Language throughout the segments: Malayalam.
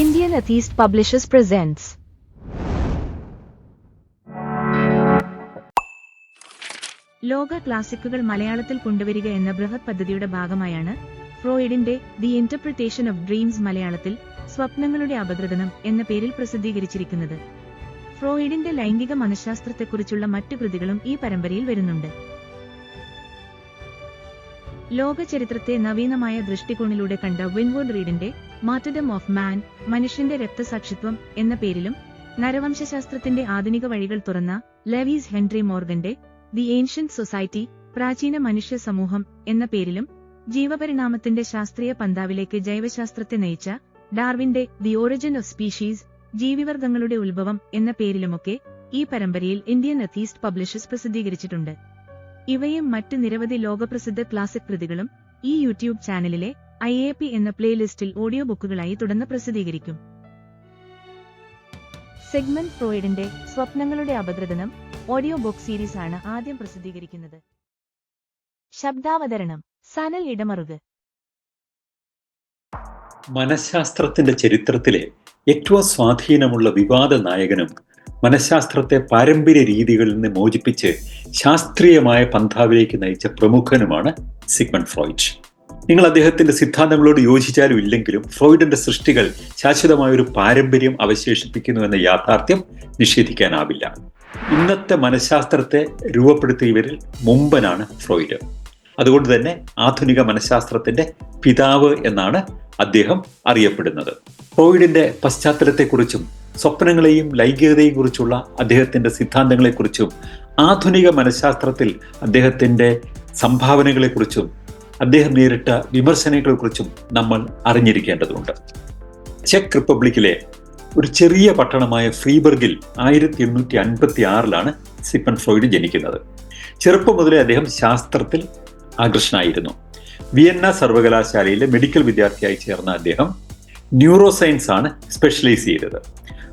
Indian Atheist Publishers presents. ലോക ക്ലാസിക്കുകൾ മലയാളത്തിൽ കൊണ്ടുവരിക എന്ന ബൃഹത് പദ്ധതിയുടെ ഭാഗമായാണ് ഫ്രോയിഡിന്റെ ദി ഇന്റർപ്രിട്ടേഷൻ ഓഫ് ഡ്രീംസ് മലയാളത്തിൽ സ്വപ്നങ്ങളുടെ അപഗ്രഥനം എന്ന പേരിൽ പ്രസിദ്ധീകരിച്ചിരിക്കുന്നത്. ഫ്രോയിഡിന്റെ ലൈംഗിക മനഃശാസ്ത്രത്തെക്കുറിച്ചുള്ള മറ്റു കൃതികളും ഈ പരമ്പരയിൽ വരുന്നുണ്ട്. ലോക ചരിത്രത്തെ നവീനമായ ദൃഷ്ടികോണിലൂടെ കണ്ട വിൻവുഡ് റീഡിന്റെ മാറ്റഡം ഓഫ് മാൻ മനുഷ്യന്റെ രക്തസാക്ഷിത്വം എന്ന പേരിലും നരവംശശാസ്ത്രത്തിന്റെ ആധുനിക വഴികൾ തുറന്ന ലെവീസ് ഹെൻറി മോർഗന്റെ ദി ഏൻഷ്യന്റ് സൊസൈറ്റി പ്രാചീന മനുഷ്യ സമൂഹം എന്ന പേരിലും ജീവപരിണാമത്തിന്റെ ശാസ്ത്രീയ പന്താവിലേക്ക് ജൈവശാസ്ത്രത്തെ നയിച്ച ഡാർവിന്റെ ദി ഒറിജിൻ ഓഫ് സ്പീഷീസ് ജീവിവർഗങ്ങളുടെ ഉത്ഭവം എന്ന പേരിലുമൊക്കെ ഈ പരമ്പരയിൽ ഇന്ത്യൻ അത്തീസ്റ്റ് പബ്ലിഷേഴ്സ് പ്രസിദ്ധീകരിച്ചിട്ടുണ്ട്. ഇവയും മറ്റ് നിരവധി ലോകപ്രസിദ്ധ ക്ലാസിക് കൃതികളും ഈ യൂട്യൂബ് ചാനലിലെ ഐ എ പി എന്ന പ്ലേലിസ്റ്റിൽ ഓഡിയോ ബുക്കുകളായി തുടർന്ന് പ്രസിദ്ധീകരിക്കും. സെഗ്മെന്റ് ഫ്രോയിഡിന്റെ സ്വപ്നങ്ങളുടെ അപഗ്രഥനം ഓഡിയോ ബുക്ക് സീരീസ് ആണ് ആദ്യം പ്രസിദ്ധീകരിക്കുന്നത്. ശബ്ദാവതരണം സനൽ ഇടമറുക്. മനഃശാസ്ത്രത്തിന്റെ ചരിത്രത്തിലെ ഏറ്റവും സ്വാധീനമുള്ള വിവാദ നായകനും മനഃശാസ്ത്രത്തെ പാരമ്പര്യ രീതികളിൽ നിന്ന് മോചിപ്പിച്ച് ശാസ്ത്രീയമായ പന്ഥാവിലേക്ക് നയിച്ച പ്രമുഖനുമാണ് സിഗ്മണ്ട് ഫ്രോയിഡ്. നിങ്ങൾ അദ്ദേഹത്തിന്റെ സിദ്ധാന്തങ്ങളോട് യോജിച്ചാലും ഇല്ലെങ്കിലും ഫ്രോയിഡിന്റെ സൃഷ്ടികൾ ശാശ്വതമായ ഒരു പാരമ്പര്യം അവശേഷിപ്പിക്കുന്നു എന്ന യാഥാർത്ഥ്യം നിഷേധിക്കാനാവില്ല. ഇന്നത്തെ മനഃശാസ്ത്രത്തെ രൂപപ്പെടുത്തിയവരിൽ മുമ്പനാണ് ഫ്രോയിഡ്. അതുകൊണ്ട് തന്നെ ആധുനിക മനഃശാസ്ത്രത്തിന്റെ പിതാവ് എന്നാണ് അദ്ദേഹം അറിയപ്പെടുന്നത്. ഫ്രോയിഡിന്റെ പശ്ചാത്തലത്തെക്കുറിച്ചും സ്വപ്നങ്ങളെയും ലൈംഗികതയെയും കുറിച്ചുള്ള അദ്ദേഹത്തിന്റെ സിദ്ധാന്തങ്ങളെക്കുറിച്ചും ആധുനിക മനഃശാസ്ത്രത്തിൽ അദ്ദേഹത്തിന്റെ സംഭാവനകളെക്കുറിച്ചും അദ്ദേഹം നേരിട്ട വിമർശനങ്ങളെക്കുറിച്ചും നമ്മൾ അറിഞ്ഞിരിക്കേണ്ടതുണ്ട്. ചെക്ക് റിപ്പബ്ലിക്കിലെ ഒരു ചെറിയ പട്ടണമായ ഫ്രീബർഗിൽ ആയിരത്തി എണ്ണൂറ്റി അൻപത്തി ആറിലാണ് സിപ്പൻ ഫ്രോയിഡ് ജനിക്കുന്നത്. ചെറുപ്പം മുതലേ അദ്ദേഹം ശാസ്ത്രത്തിൽ ആകൃഷ്ടനായിരുന്നു വിയന്ന സർവകലാശാലയിലെ മെഡിക്കൽ വിദ്യാർത്ഥിയായി ചേർന്ന അദ്ദേഹം ന്യൂറോ സയൻസ് ആണ് സ്പെഷ്യലൈസ് ചെയ്തത്.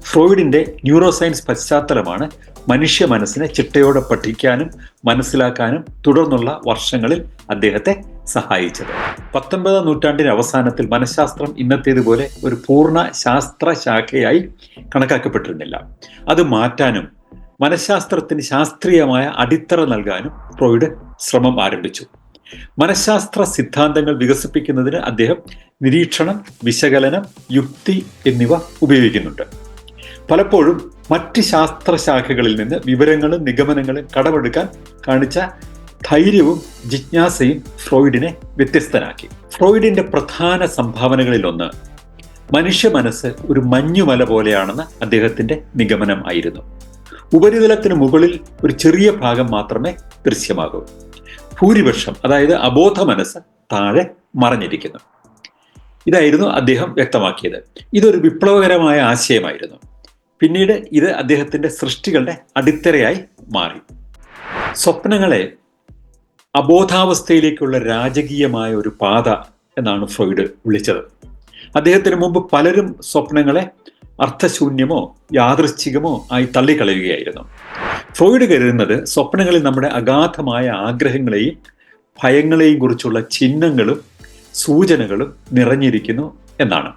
ഫ്രോയിഡിന്റെ ന്യൂറോ സയൻസ് പശ്ചാത്തലമാണ് മനുഷ്യ മനസ്സിനെ ചിട്ടയോടെ പഠിക്കാനും മനസ്സിലാക്കാനും തുടർന്നുള്ള വർഷങ്ങളിൽ അദ്ദേഹത്തെ സഹായിച്ചത്. പത്തൊമ്പതാം നൂറ്റാണ്ടിന് അവസാനത്തിൽ മനഃശാസ്ത്രം ഇന്നത്തേതുപോലെ ഒരു പൂർണ ശാസ്ത്ര ശാഖയായി കണക്കാക്കപ്പെട്ടിരുന്നില്ല. അത് മാറ്റാനും മനഃശാസ്ത്രത്തിന് ശാസ്ത്രീയമായ അടിത്തറ നൽകാനും ഫ്രോയിഡ് ശ്രമം ആരംഭിച്ചു. മനഃശാസ്ത്ര സിദ്ധാന്തങ്ങൾ വികസിപ്പിക്കുന്നതിന് അദ്ദേഹം നിരീക്ഷണം വിശകലനം യുക്തി എന്നിവ ഉപയോഗിക്കുന്നുണ്ട്. പലപ്പോഴും മറ്റ് ശാസ്ത്രശാഖകളിൽ നിന്ന് വിവരങ്ങളും നിഗമനങ്ങളും കടമെടുക്കാൻ കാണിച്ച ധൈര്യവും ജിജ്ഞാസയും ഫ്രോയിഡിനെ വ്യത്യസ്തനാക്കി. ഫ്രോയിഡിന്റെ പ്രധാന സംഭാവനകളിലൊന്ന് മനുഷ്യ മനസ്സ് ഒരു മഞ്ഞുമല പോലെയാണെന്ന് അദ്ദേഹത്തിന്റെ നിഗമനം ആയിരുന്നു. ഉപരിതലത്തിന് മുകളിൽ ഒരു ചെറിയ ഭാഗം മാത്രമേ ദൃശ്യമാകൂ. ഭൂരിപക്ഷം അതായത് അബോധ മനസ്സ് താഴെ മറഞ്ഞിരിക്കുന്നു. ഇതായിരുന്നു അദ്ദേഹം വ്യക്തമാക്കിയത്. ഇതൊരു വിപ്ലവകരമായ ആശയമായിരുന്നു. പിന്നീട് ഇത് അദ്ദേഹത്തിന്റെ സൃഷ്ടികളുടെ അടിത്തറയായി മാറി. സ്വപ്നങ്ങളെ അബോധാവസ്ഥയിലേക്കുള്ള രാജകീയമായ ഒരു പാത എന്നാണ് ഫ്രോയിഡ് വിളിച്ചത്. അദ്ദേഹത്തിന് മുമ്പ് പലരും സ്വപ്നങ്ങളെ അർത്ഥശൂന്യമോ യാദൃശ്ചികമോ ആയി തള്ളിക്കളയുകയായിരുന്നു. ഫ്രോയിഡ് കരുതുന്നത് സ്വപ്നങ്ങളിൽ നമ്മുടെ അഗാധമായ ആഗ്രഹങ്ങളെയും ഭയങ്ങളെയും കുറിച്ചുള്ള ചിഹ്നങ്ങളും സൂചനകളും നിറഞ്ഞിരിക്കുന്നു എന്നാണ്.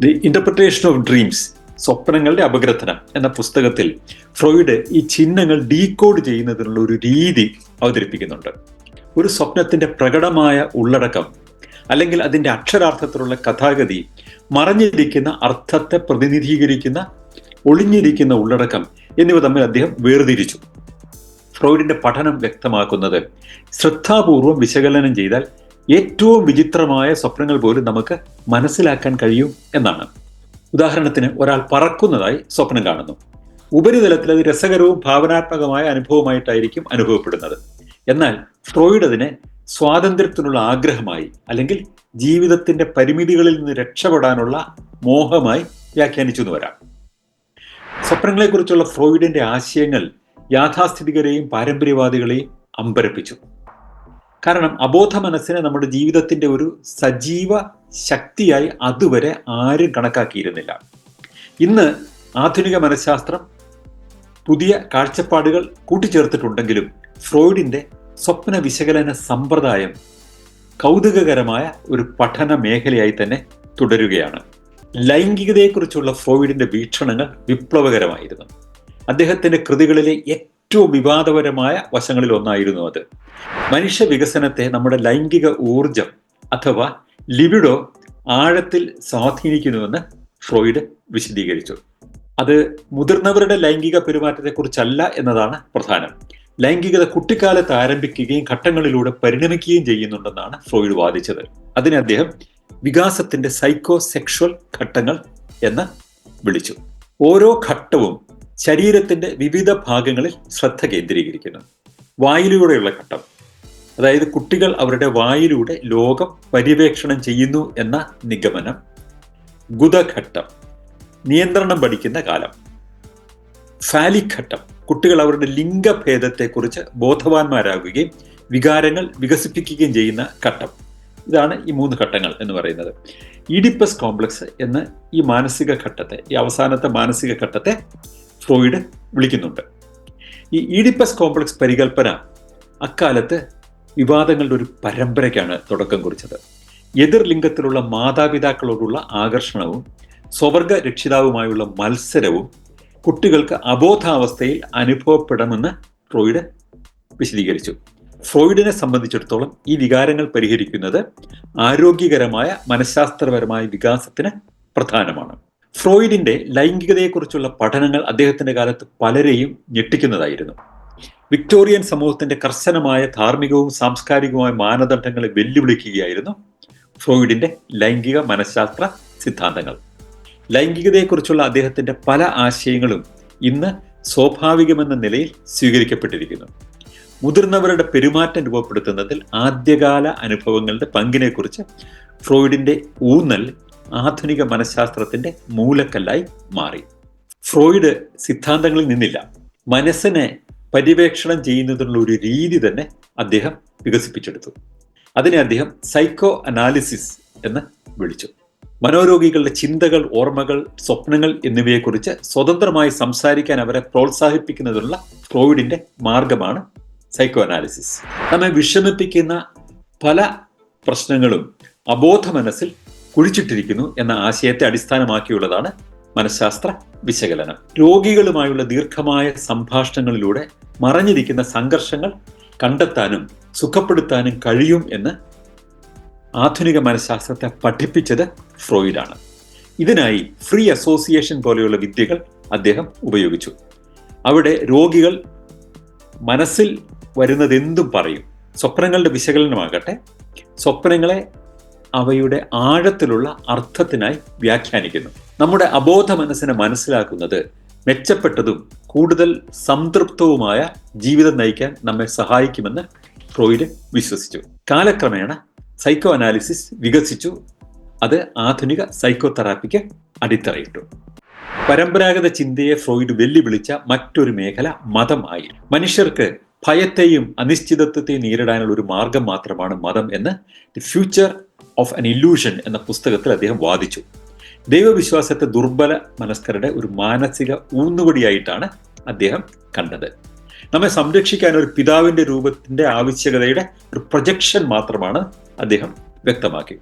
ദി ഇന്റർപ്രിട്ടേഷൻ ഓഫ് ഡ്രീംസ് സ്വപ്നങ്ങളുടെ അപഗ്രഥനം എന്ന പുസ്തകത്തിൽ ഫ്രോയിഡ് ഈ ചിഹ്നങ്ങൾ ഡീകോഡ് ചെയ്യുന്നതിനുള്ള ഒരു രീതി അവതരിപ്പിക്കുന്നുണ്ട്. ഒരു സ്വപ്നത്തിന്റെ പ്രകടമായ ഉള്ളടക്കം അല്ലെങ്കിൽ അതിന്റെ അക്ഷരാർത്ഥത്തിലുള്ള കഥാഗതി മറഞ്ഞിരിക്കുന്ന അർത്ഥത്തെ പ്രതിനിധീകരിക്കുന്ന ഒളിഞ്ഞിരിക്കുന്ന ഉള്ളടക്കം എന്നിവ തമ്മിൽ അദ്ദേഹം വേർതിരിച്ചു. ഫ്രോയിഡിന്റെ പഠനം വ്യക്തമാക്കുന്നത് ശ്രദ്ധാപൂർവം വിശകലനം ചെയ്താൽ ഏറ്റവും വിചിത്രമായ സ്വപ്നങ്ങൾ പോലും നമുക്ക് മനസ്സിലാക്കാൻ കഴിയും എന്നാണ്. ഉദാഹരണത്തിന് ഒരാൾ പറക്കുന്നതായി സ്വപ്നം കാണുന്നു. ഉപരിതലത്തിൽ അത് രസകരവും ഭാവനാത്മകമായ അനുഭവമായിട്ടായിരിക്കും അനുഭവപ്പെടുന്നത്. എന്നാൽ ഫ്രോയിഡ് അതിനെ സ്വാതന്ത്ര്യത്തിനുള്ള ആഗ്രഹമായി അല്ലെങ്കിൽ ജീവിതത്തിന്റെ പരിമിതികളിൽ നിന്ന് രക്ഷപ്പെടാനുള്ള മോഹമായി വ്യാഖ്യാനിച്ചു എന്ന് വരാം. സ്വപ്നങ്ങളെക്കുറിച്ചുള്ള ഫ്രോയിഡിന്റെ ആശയങ്ങൾ യാഥാസ്ഥിതികരെയും പാരമ്പര്യവാദികളെയും അമ്പരപ്പിച്ചു. കാരണം അബോധ മനസ്സിനെ നമ്മുടെ ജീവിതത്തിന്റെ ഒരു സജീവ ശക്തിയായി അതുവരെ ആരും കണക്കാക്കിയിരുന്നില്ല. ഇന്ന് ആധുനിക മനഃശാസ്ത്രം പുതിയ കാഴ്ചപ്പാടുകൾ കൂട്ടിച്ചേർത്തിട്ടുണ്ടെങ്കിലും ഫ്രോയിഡിന്റെ സ്വപ്ന വിശകലന സമ്പ്രദായം കൗതുകകരമായ ഒരു പഠന മേഖലയായി തന്നെ തുടരുകയാണ്. ലൈംഗികതയെക്കുറിച്ചുള്ള ഫ്രോയിഡിന്റെ വീക്ഷണങ്ങൾ വിപ്ലവകരമായിരുന്നു. അദ്ദേഹത്തിന്റെ കൃതികളിലെ വിവാദപരമായ വശങ്ങളിൽ ഒന്നായിരുന്നു അത്. മനുഷ്യ വികസനത്തെ നമ്മുടെ ലൈംഗിക ഊർജം അഥവാ ലിബിഡോ ആഴത്തിൽ സ്വാധീനിക്കുന്നുവെന്ന് ഫ്രോയിഡ് വിശദീകരിച്ചു. അത് മുതിർന്നവരുടെ ലൈംഗിക പെരുമാറ്റത്തെക്കുറിച്ചല്ല എന്നതാണ് പ്രധാനം. ലൈംഗികത കുട്ടിക്കാലത്ത് ആരംഭിക്കുകയും ഘട്ടങ്ങളിലൂടെ പരിണമിക്കുകയും ചെയ്യുന്നുണ്ടെന്നാണ് ഫ്രോയിഡ് വാദിച്ചത്. അതിനെ അദ്ദേഹം വികാസത്തിന്റെ സൈക്കോ സെക്ഷൽ ഘട്ടങ്ങൾ എന്ന് വിളിച്ചു. ഓരോ ഘട്ടവും ശരീരത്തിന്റെ വിവിധ ഭാഗങ്ങളിൽ ശ്രദ്ധ കേന്ദ്രീകരിക്കുന്നു. വായിലൂടെയുള്ള ഘട്ടം. അതായത് കുട്ടികൾ അവരുടെ വായിലൂടെ ലോകം പര്യവേക്ഷണം ചെയ്യുന്നു എന്ന നിഗമനം. ഗുദഘട്ടം. നിയന്ത്രണം പഠിക്കുന്ന കാലം. ഫാലിക് ഘട്ടം കുട്ടികൾ അവരുടെ ലിംഗഭേദത്തെക്കുറിച്ച് ബോധവാന്മാരാകുകയും വികാരങ്ങൾ വികസിപ്പിക്കുകയും ചെയ്യുന്ന ഘട്ടം. ഇതാണ് ഈ മൂന്ന് ഘട്ടങ്ങൾ എന്ന് പറയുന്നത്. ഇഡിപ്പസ് കോംപ്ലക്സ് എന്ന് ഈ മാനസിക ഘട്ടത്തെ ഈ അവസാനത്തെ മാനസിക ഘട്ടത്തെ ഫ്രോയിഡ് വിളിക്കുന്നുണ്ട്. ഈ ഈഡിപ്പസ് കോംപ്ലക്സ് പരികൽപ്പന അക്കാലത്ത് വിവാദങ്ങളുടെ ഒരു പരമ്പരയ്ക്കാണ് തുടക്കം കുറിച്ചത്. എതിർ ലിംഗത്തിലുള്ള മാതാപിതാക്കളോടുള്ള ആകർഷണവും സ്വവർഗ രക്ഷിതാവുമായുള്ള മത്സരവും കുട്ടികൾക്ക് അബോധാവസ്ഥയിൽ അനുഭവപ്പെടുമെന്ന് ഫ്രോയിഡ് വിശദീകരിച്ചു. ഫ്രോയിഡിനെ സംബന്ധിച്ചിടത്തോളം ഈ വികാരങ്ങൾ പരിഹരിക്കുന്നത് ആരോഗ്യകരമായ മനഃശാസ്ത്രപരമായ വികാസത്തിന് പ്രധാനമാണ്. ഫ്രോയിഡിന്റെ ലൈംഗികതയെക്കുറിച്ചുള്ള പഠനങ്ങൾ അദ്ദേഹത്തിന്റെ കാലത്ത് പലരെയും ഞെട്ടിക്കുന്നതായിരുന്നു. വിക്ടോറിയൻ സമൂഹത്തിന്റെ കർശനമായ ധാർമ്മികവും സാംസ്കാരികവുമായ മാനദണ്ഡങ്ങളെ വെല്ലുവിളിക്കുകയായിരുന്നു ഫ്രോയിഡിന്റെ ലൈംഗിക മനഃശാസ്ത്ര സിദ്ധാന്തങ്ങൾ. ലൈംഗികതയെക്കുറിച്ചുള്ള അദ്ദേഹത്തിന്റെ പല ആശയങ്ങളും ഇന്ന് സ്വാഭാവികമെന്ന നിലയിൽ സ്വീകരിക്കപ്പെട്ടിരിക്കുന്നു. മുതിർന്നവരുടെ പെരുമാറ്റം രൂപപ്പെടുത്തുന്നതിൽ ആദ്യകാല അനുഭവങ്ങളുടെ പങ്കിനെക്കുറിച്ച് ഫ്രോയിഡിന്റെ ഊന്നൽ ആധുനിക മനഃശാസ്ത്രത്തിന്റെ മൂലക്കല്ലായി മാറി. ഫ്രോയിഡ് സിദ്ധാന്തങ്ങളിൽ നിന്നില്ല. മനസ്സിനെ പര്യവേക്ഷണം ചെയ്യുന്നതിനുള്ള ഒരു രീതി തന്നെ അദ്ദേഹം വികസിപ്പിച്ചെടുത്തു. അതിനെ അദ്ദേഹം സൈക്കോ അനാലിസിസ് എന്ന് വിളിച്ചു. മനോരോഗികളുടെ ചിന്തകൾ ഓർമ്മകൾ സ്വപ്നങ്ങൾ എന്നിവയെക്കുറിച്ച് സ്വതന്ത്രമായി സംസാരിക്കാൻ അവരെ പ്രോത്സാഹിപ്പിക്കുന്നതിനുള്ള ഫ്രോയിഡിന്റെ മാർഗമാണ് സൈക്കോ അനാലിസിസ് നമ്മെ വിഷമിപ്പിക്കുന്ന പല പ്രശ്നങ്ങളും അബോധ മനസ്സിൽ കുഴിച്ചിട്ടിരിക്കുന്നു എന്ന ആശയത്തെ അടിസ്ഥാനമാക്കിയുള്ളതാണ് മനഃശാസ്ത്ര വിശകലനം. രോഗികളുമായുള്ള ദീർഘമായ സംഭാഷണങ്ങളിലൂടെ മറഞ്ഞിരിക്കുന്ന സംഘർഷങ്ങൾ കണ്ടെത്താനും സുഖപ്പെടുത്താനും കഴിയും എന്ന് ആധുനിക മനഃശാസ്ത്രത്തെ പഠിപ്പിച്ചത് ഫ്രോയിഡാണ്. ഇതിനായി ഫ്രീ അസോസിയേഷൻ പോലെയുള്ള വിദ്യകൾ അദ്ദേഹം ഉപയോഗിച്ചു. അവിടെ രോഗികൾ മനസ്സിൽ വരുന്നതെന്തും പറയും. സ്വപ്നങ്ങളുടെ വിശകലനമാകട്ടെ. സ്വപ്നങ്ങളെ അവയുടെ ആഴത്തിലുള്ള അർത്ഥത്തിനായി വ്യാഖ്യാനിക്കുന്നു. നമ്മുടെ അബോധ മനസ്സിനെ മനസ്സിലാക്കുന്നത് മെച്ചപ്പെട്ടതും കൂടുതൽ സംതൃപ്തവുമായ ജീവിതം നയിക്കാൻ നമ്മെ സഹായിക്കുമെന്ന് ഫ്രോയിഡ് വിശ്വസിച്ചു. കാലക്രമേണ സൈക്കോ അനാലിസിസ് വികസിച്ചു. അത് ആധുനിക സൈക്കോ തെറാപ്പിക്ക് അടിത്തറയിട്ടു. പരമ്പരാഗത ചിന്തയെ ഫ്രോയിഡ് വെല്ലുവിളിച്ച മറ്റൊരു മേഖല മതമായി മനുഷ്യർക്ക് ഭയത്തെയും അനിശ്ചിതത്വത്തെയും നേരിടാനുള്ള ഒരു മാർഗം മാത്രമാണ് മതം എന്ന് the future of an illusion എന്ന പുസ്തകത്തിൽ അദ്ദേഹം വാദിച്ചു. ദൈവവിശ്വാസത്തെ ദുർബല മനസ്കരുടെ ഒരു മാനസിക ഊന്നുവടിയായിട്ടാണ് അദ്ദേഹം കണ്ടത്. നമ്മെ സംരക്ഷിക്കാൻ ഒരു പിതാവിന്റെ രൂപത്തിന്റെ ആവശ്യകതയുടെ ഒരു പ്രൊജക്ഷൻ മാത്രമാണ് അദ്ദേഹം വ്യക്തമാക്കി.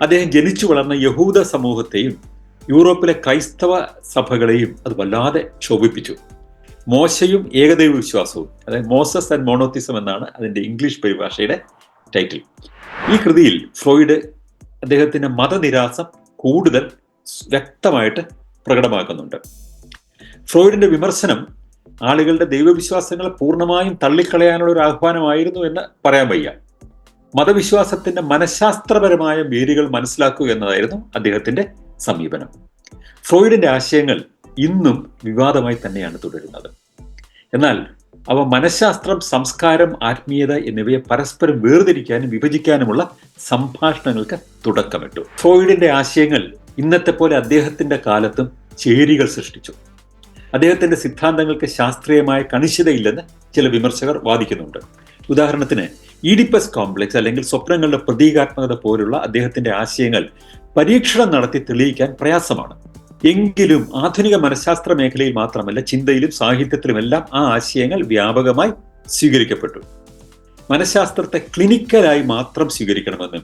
അദ്ദേഹം ജനിച്ചു വളർന്ന യഹൂദ സമൂഹത്തെയും യൂറോപ്പിലെ ക്രൈസ്തവ സഭകളെയും അത് വല്ലാതെ ക്ഷോഭിപ്പിച്ചു. മോശയും ഏകദൈവ വിശ്വാസവും അതായത് മോസസ് ആൻഡ് മോണോത്തിസം എന്നാണ് അതിന്റെ ഇംഗ്ലീഷ് പരിഭാഷയുടെ ടൈറ്റിൽ ഈ കൃതിയിൽ ഫ്രോയിഡ് അദ്ദേഹത്തിന്റെ മതനിരാസം കൂടുതൽ വ്യക്തമായിട്ട് പ്രകടമാക്കുന്നുണ്ട്. ഫ്രോയിഡിന്റെ വിമർശനം ആളുകളുടെ ദൈവവിശ്വാസങ്ങളെ പൂർണമായും തള്ളിക്കളയാനുള്ള ഒരു ആഹ്വാനമായിരുന്നു എന്ന് പറയാൻ വയ്യ. മതവിശ്വാസത്തിന്റെ മനഃശാസ്ത്രപരമായ വേരുകൾ മനസ്സിലാക്കുക എന്നതായിരുന്നു അദ്ദേഹത്തിന്റെ സമീപനം. ഫ്രോയിഡിന്റെ ആശയങ്ങൾ ഇന്നും വിവാദമായി തന്നെയാണ് തുടരുന്നത്. എന്നാൽ അവ മനഃശാസ്ത്രം സംസ്കാരം ആത്മീയത എന്നിവയെ പരസ്പരം വേർതിരിക്കാനും വിഭജിക്കാനുമുള്ള സംഭാഷണങ്ങൾക്ക് തുടക്കമിട്ടു. ഫ്രോയിഡിന്റെ ആശയങ്ങൾ ഇന്നത്തെ പോലെ അദ്ദേഹത്തിന്റെ കാലത്തും ചേരികൾ സൃഷ്ടിച്ചു. അദ്ദേഹത്തിന്റെ സിദ്ധാന്തങ്ങൾക്ക് ശാസ്ത്രീയമായ കണിശതയില്ലെന്ന് ചില വിമർശകർ വാദിക്കുന്നുണ്ട്. ഉദാഹരണത്തിന് ഈഡിപ്പസ് കോംപ്ലക്സ് അല്ലെങ്കിൽ സ്വപ്നങ്ങളുടെ പ്രതീകാത്മകത പോലുള്ള അദ്ദേഹത്തിന്റെ ആശയങ്ങൾ പരീക്ഷണം നടത്തി തെളിയിക്കാൻ പ്രയാസമാണ്. എങ്കിലും ആധുനിക മനഃശാസ്ത്ര മേഖലയിൽ മാത്രമല്ല ചിന്തയിലും സാഹിത്യത്തിലുമെല്ലാം ആ ആശയങ്ങൾ വ്യാപകമായി സ്വീകരിക്കപ്പെട്ടു. മനഃശാസ്ത്രത്തെ ക്ലിനിക്കലായി മാത്രം സ്വീകരിക്കണമെന്നും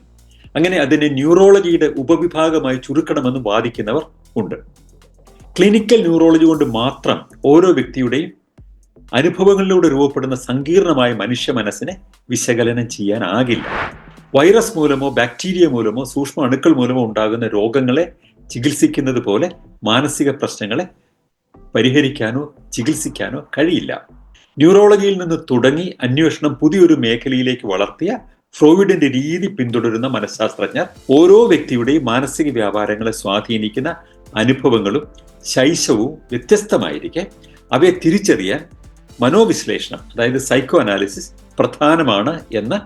അങ്ങനെ അതിനെ ന്യൂറോളജിയുടെ ഉപവിഭാഗമായി ചുരുക്കണമെന്നും വാദിക്കുന്നവർ ഉണ്ട്. ക്ലിനിക്കൽ ന്യൂറോളജി കൊണ്ട് മാത്രം ഓരോ വ്യക്തിയുടെയും അനുഭവങ്ങളിലൂടെ രൂപപ്പെടുന്ന സങ്കീർണമായ മനുഷ്യ മനസ്സിനെ വിശകലനം ചെയ്യാനാകില്ല. വൈറസ് മൂലമോ ബാക്ടീരിയ മൂലമോ സൂക്ഷ്മ അണുക്കൾ മൂലമോ ഉണ്ടാകുന്ന രോഗങ്ങളെ ചികിത്സിക്കുന്നത് പോലെ മാനസിക പ്രശ്നങ്ങളെ പരിഹരിക്കാനോ ചികിത്സിക്കാനോ കഴിയില്ല. ന്യൂറോളജിയിൽ നിന്ന് തുടങ്ങി അന്വേഷണം പുതിയൊരു മേഖലയിലേക്ക് വളർത്തിയ ഫ്രോയിഡിന്റെ രീതി പിന്തുടരുന്ന മനഃശാസ്ത്രജ്ഞർ ഓരോ വ്യക്തിയുടെയും മാനസിക വ്യാപാരങ്ങളെ സ്വാധീനിക്കുന്ന അനുഭവങ്ങളും ശൈശവും വ്യത്യസ്തമായിരിക്കെ അവയെ തിരിച്ചറിയാൻ മനോവിശ്ലേഷണം അതായത് സൈക്കോ അനാലിസിസ് പ്രധാനമാണ് എന്ന്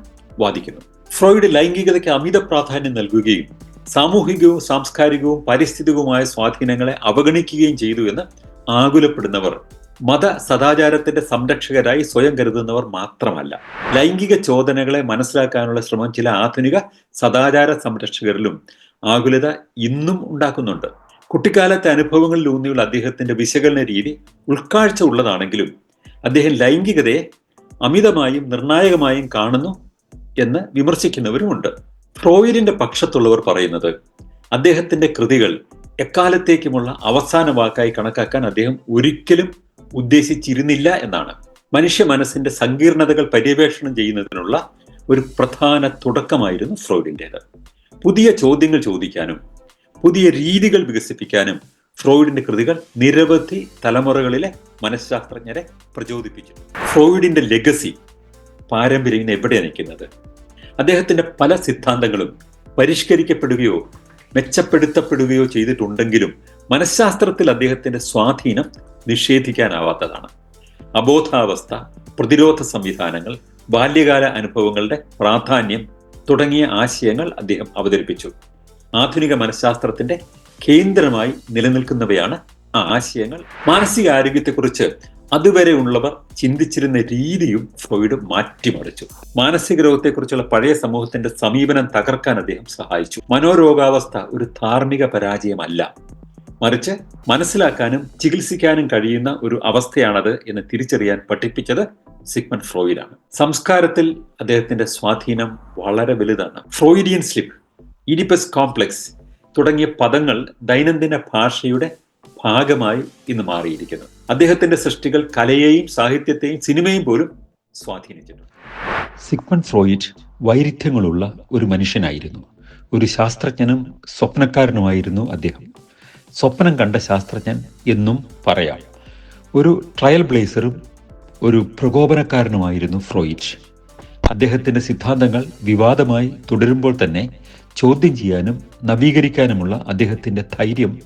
വാദിക്കുന്നു. ഫ്രോയിഡ് ലൈംഗികതയ്ക്ക് അമിത പ്രാധാന്യം നൽകുകയും സാമൂഹികവും സാംസ്കാരികവും പാരിസ്ഥിതികവുമായ സ്വാധീനങ്ങളെ അവഗണിക്കുകയും ചെയ്തു എന്ന് ആകുലപ്പെടുന്നവർ മത സദാചാരത്തിന്റെ സംരക്ഷകരായി സ്വയം കരുതുന്നവർ മാത്രമല്ല. ലൈംഗിക ചോദനകളെ മനസ്സിലാക്കാനുള്ള ശ്രമം ചില ആധുനിക സദാചാര സംരക്ഷകരിലും ആകുലത ഇന്നും ഉണ്ടാക്കുന്നുണ്ട്. കുട്ടിക്കാലത്തെ അനുഭവങ്ങളിൽ ഊന്നിയുള്ള അദ്ദേഹത്തിന്റെ വിശകലന രീതി ഉൾക്കാഴ്ച ഉള്ളതാണെങ്കിലും അദ്ദേഹം ലൈംഗികതയെ അമിതമായും നിർണായകമായും കാണുന്നു എന്ന് വിമർശിക്കുന്നവരുമുണ്ട്. ഫ്രോയിഡിന്റെ പക്ഷത്തുള്ളവർ പറയുന്നത് അദ്ദേഹത്തിന്റെ കൃതികൾ എക്കാലത്തേക്കുമുള്ള അവസാന വാക്കായി കണക്കാക്കാൻ അദ്ദേഹം ഒരിക്കലും ഉദ്ദേശിച്ചിരുന്നില്ല എന്നാണ്. മനുഷ്യ മനസ്സിന്റെ സങ്കീർണതകൾ പര്യവേഷണം ചെയ്യുന്നതിനുള്ള ഒരു പ്രധാന തുടക്കമായിരുന്നു ഫ്രോയിഡിന്റെത് പുതിയ ചോദ്യങ്ങൾ ചോദിക്കാനും പുതിയ രീതികൾ വികസിപ്പിക്കാനും ഫ്രോയിഡിന്റെ കൃതികൾ നിരവധി തലമുറകളിലെ മനഃശാസ്ത്രജ്ഞരെ പ്രചോദിപ്പിച്ചു ഫ്രോയിഡിന്റെ ലെഗസി പാരമ്പര്യം എവിടെയാണ് നിൽക്കുന്നത്? അദ്ദേഹത്തിന്റെ പല സിദ്ധാന്തങ്ങളും പരിഷ്കരിക്കപ്പെടുകയോ മെച്ചപ്പെടുത്തപ്പെടുകയോ ചെയ്തിട്ടുണ്ടെങ്കിലും മനഃശാസ്ത്രത്തിൽ അദ്ദേഹത്തിന്റെ സ്വാധീനം നിഷേധിക്കാനാവാത്തതാണ്. അബോധാവസ്ഥ പ്രതിരോധ സംവിധാനങ്ങൾ ബാല്യകാല അനുഭവങ്ങളുടെ പ്രാധാന്യം തുടങ്ങിയ ആശയങ്ങൾ അദ്ദേഹം അവതരിപ്പിച്ചു. ആധുനിക മനഃശാസ്ത്രത്തിന്റെ കേന്ദ്രമായി നിലനിൽക്കുന്നവയാണ് ആ ആശയങ്ങൾ. മാനസികാരോഗ്യത്തെക്കുറിച്ച് അതുവരെ ഉള്ളവർ ചിന്തിച്ചിരുന്ന രീതിയും ഫ്രോയിഡ് മാറ്റിമറിച്ചു. മാനസിക രോഗത്തെക്കുറിച്ചുള്ള പഴയ സമൂഹത്തിന്റെ സമീപനം തകർക്കാൻ അദ്ദേഹം സഹായിച്ചു. മനോരോഗാവസ്ഥ ഒരു ധാർമ്മിക പരാജയമല്ല. മറിച്ച് മനസ്സിലാക്കാനും ചികിത്സിക്കാനും കഴിയുന്ന ഒരു അവസ്ഥയാണത് എന്ന് തിരിച്ചറിയാൻ പഠിപ്പിച്ചത് സിഗ്മൻ ഫ്രോയിഡാണ്. സംസ്കാരത്തിൽ അദ്ദേഹത്തിന്റെ സ്വാധീനം വളരെ വലുതാണ്. ഫ്രോയിഡിയൻ സ്ലിപ്പ് ഇഡിപ്പസ് കോംപ്ലക്സ് തുടങ്ങിയ പദങ്ങൾ ദൈനംദിന ഭാഷയുടെ ഭാഗമായി ഇന്ന് മാറിയിരിക്കുന്നു. അദ്ദേഹത്തിന്റെ സൃഷ്ടികൾ കലയെയും സാഹിത്യത്തെയും സിനിമയും പോലും സ്വാധീനിച്ചിട്ടുണ്ട്. സിഗ്മൺ ഫ്രോയിഡ് വൈരുദ്ധ്യങ്ങളുള്ള ഒരു മനുഷ്യനായിരുന്നു. ഒരു ശാസ്ത്രജ്ഞനും സ്വപ്നക്കാരനുമായിരുന്നു അദ്ദേഹം. സ്വപ്നം കണ്ട ശാസ്ത്രജ്ഞൻ എന്നും പറയാം. ഒരു ട്രയൽ ബ്ലേസറും ഒരു പ്രകോപനക്കാരനുമായിരുന്നു ഫ്രോയിഡ്. അദ്ദേഹത്തിന്റെ സിദ്ധാന്തങ്ങൾ വിവാദമായി തുടരുമ്പോൾ തന്നെ ചോദ്യം ചെയ്യാനും നവീകരിക്കാനുമുള്ള അദ്ദേഹത്തിന്റെ ധൈര്യം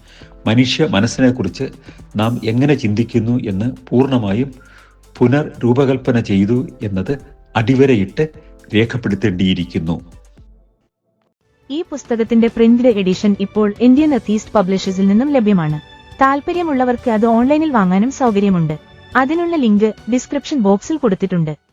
മനുഷ്യ മനസ്സിനെക്കുറിച്ച് നാം എങ്ങനെ ചിന്തിക്കുന്നു എന്ന് പൂർണമായും പുനർരൂപകൽപ്പന ചെയ്തു എന്നത് അടിവരയിട്ട് രേഖപ്പെടുത്തേണ്ടിയിരിക്കുന്നു. ഈ പുസ്തകത്തിന്റെ പ്രിന്റഡ് എഡിഷൻ ഇപ്പോൾ ഇന്ത്യൻ അത്തീസ്റ്റ് പബ്ലിഷേഴ്സിൽ നിന്നും ലഭ്യമാണ്. താല്പര്യമുള്ളവർക്ക് അത് ഓൺലൈനിൽ വാങ്ങാനും സൗകര്യമുണ്ട്. അതിനുള്ള ലിങ്ക് ഡിസ്ക്രിപ്ഷൻ ബോക്സിൽ കൊടുത്തിട്ടുണ്ട്.